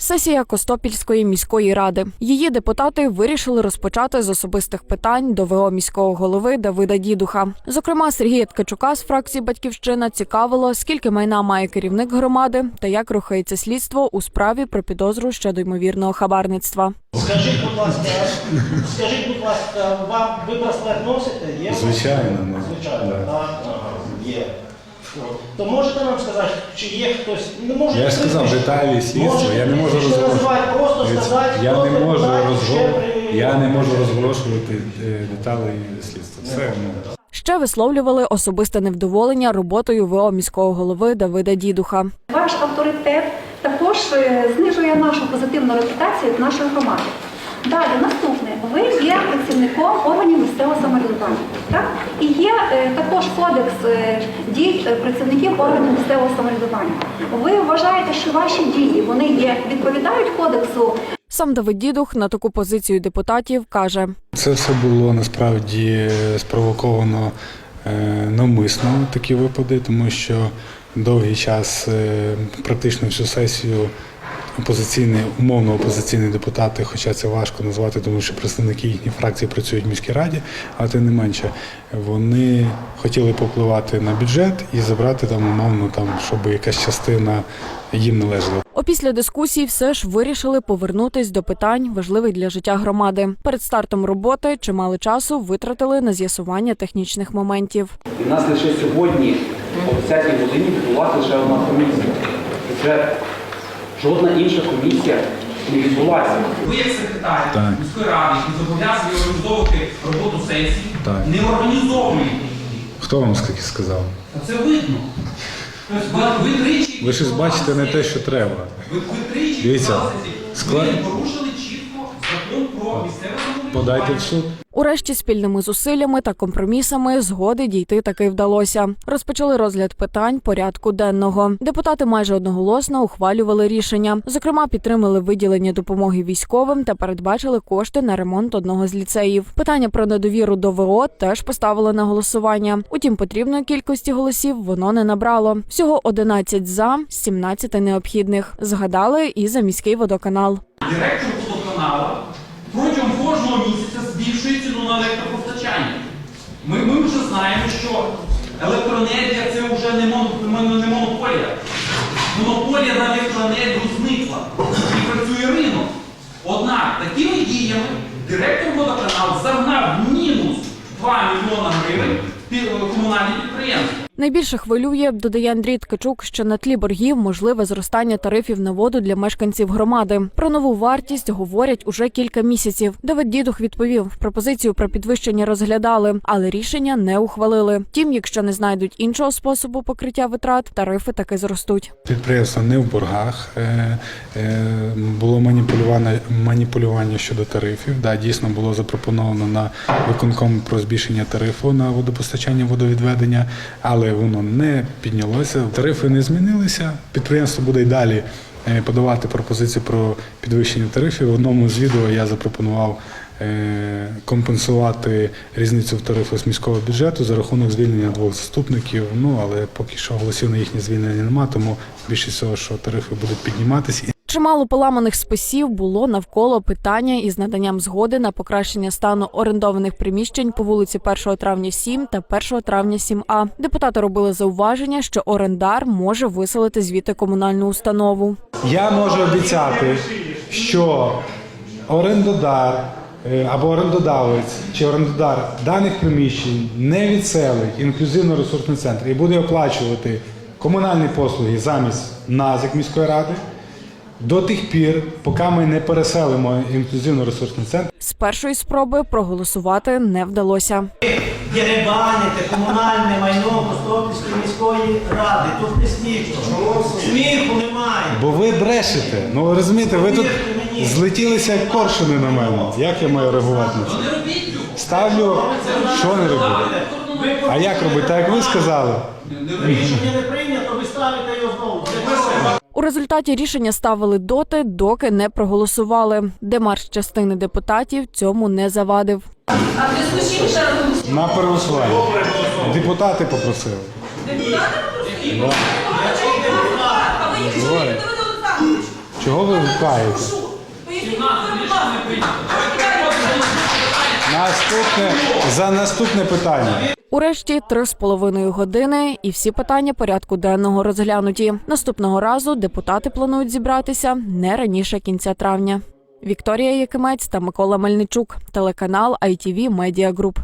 Сесія Костопільської міської ради. Її депутати вирішили розпочати з особистих питань до ВО міського голови Давида Дідуха. Зокрема, Сергія Ткачука з фракції Батьківщина цікавило, скільки майна має керівник громади та як рухається слідство у справі про підозру щодо ймовірного хабарництва. Скажіть, будь ласка, скажіть, будь ласка, вам ви браслет носите? Є? Звичайно, ну, Звичайно, да. так. Ага, є. То можете нам сказати, чи є хтось? Не можете Я ж сказав, прізвище. деталі слідства, я не можу прізвище розголошувати. назвати, Просто сказати, Я не можу ще при- я не можу розголошувати е, деталі слідства. Все ну. Ще висловлювали особисте невдоволення роботою ВО міського голови Давида Дідуха. Ваш авторитет також е, знижує нашу позитивну репутацію в нашої громади. Далі, наступне, ви є працівником органів місцевого самоврядування. Так? І також кодекс е, дій е, працівників органів місцевого самоврядування. Ви вважаєте, що ваші дії вони є відповідають кодексу Сам Давид Дідух на таку позицію депутатів каже: Це все було насправді е, спровоковано е, навмисно такі випади, тому що довгий час, е, практично всю сесію, опозиційні, умовно опозиційні депутати, хоча це важко назвати, тому що представники їхніх фракцій працюють в міській раді, але тим не менше, вони хотіли попливати на бюджет і забрати там умовно, там, щоб якась частина їм належала. Опісля дискусії все ж вирішили повернутись до питань, важливих для життя громади. Перед стартом роботи чимало часу витратили на з'ясування технічних моментів. І нас лише сьогодні о 10 годині відбулася лише одна комісія. Це жодна інша комісія не відбулася. Ви як секретар міської ради, які зобов'язані організовувати роботу сесії, Так. не організовуєте її. Хто вам скільки сказав? Та Це видно. Тобто ви, тричі Ви щось бачите не те, що треба. Ви, ви тричі Дивіться, склад- ви порушили чітко закон про місцеве. Подайте в суд. Урешті спільними зусиллями та компромісами згоди дійти таки вдалося. Розпочали розгляд питань порядку денного. Депутати майже одноголосно ухвалювали рішення. Зокрема, підтримали виділення допомоги військовим та передбачили кошти на ремонт одного з ліцеїв. Питання про недовіру до ВО теж поставили на голосування. Утім, потрібної кількості голосів воно не набрало. Всього 11 за, 17 необхідних. Згадали і за міський водоканал. Директор водоканалу протягом кожного місяця збільшує ціну на електропостачання. Ми, ми вже знаємо, що електроенергія це вже не, мон, не монополія. Монополія на електроенергію зникла і працює ринок. Однак такими діями директор водоканалу загнав мінус 2 мільйона гривень комунальні підприємства. Найбільше хвилює, додає Андрій Ткачук, що на тлі боргів можливе зростання тарифів на воду для мешканців громади. Про нову вартість говорять уже кілька місяців. Давид Дідух відповів, пропозицію про підвищення розглядали, але рішення не ухвалили. Втім, якщо не знайдуть іншого способу покриття витрат, тарифи таки зростуть. Підприємство не в боргах. Е, е, Було маніпулювання, маніпулювання щодо тарифів. Да, дійсно було запропоновано на виконком про збільшення тарифу на водопостачання, водовідведення, але воно не піднялося. Тарифи не змінилися. Підприємство буде й далі е, подавати пропозиції про підвищення тарифів. В одному з відео я запропонував. е, Компенсувати різницю в тарифу з міського бюджету за рахунок звільнення двох заступників. Ну але поки що голосів на їхнє звільнення немає, тому більше всього, що тарифи будуть підніматися. Чимало поламаних списів було навколо питання із наданням згоди на покращення стану орендованих приміщень по вулиці 1 травня 7 та 1 травня 7А. Депутати робили зауваження, що орендар може виселити звідти комунальну установу. Я можу обіцяти, що орендодар е, або орендодавець чи орендодар даних приміщень не відселить інклюзивно-ресурсний центр і буде оплачувати комунальні послуги замість нас, як міської ради, до тих пір, поки ми не переселимо інклюзивно-ресурсний центр. З першої спроби проголосувати не вдалося. Деребаните комунальне майно Костопільської міської ради. Тут не смішно. Сміху немає. Бо ви брешете. Ну ви розумієте, ви тут злетілися як коршуни на мене. Як я маю реагувати на це? Робіть цього. Ставлю, що не робити. А як робити? Так як ви сказали? Рішення не прийнято, ви ставите його знову. Результаті рішення ставили доти, доки не проголосували. Демарш частини депутатів цьому не завадив. На переголосування. Депутати попросили. Депутати попросили? Чого ви гукаєте? Наступне за наступне питання. Урешті три з половиною години, і всі питання порядку денного розглянуті. Наступного разу депутати планують зібратися не раніше кінця травня. Вікторія Якимець та Микола Мельничук, телеканал ITV Media Group.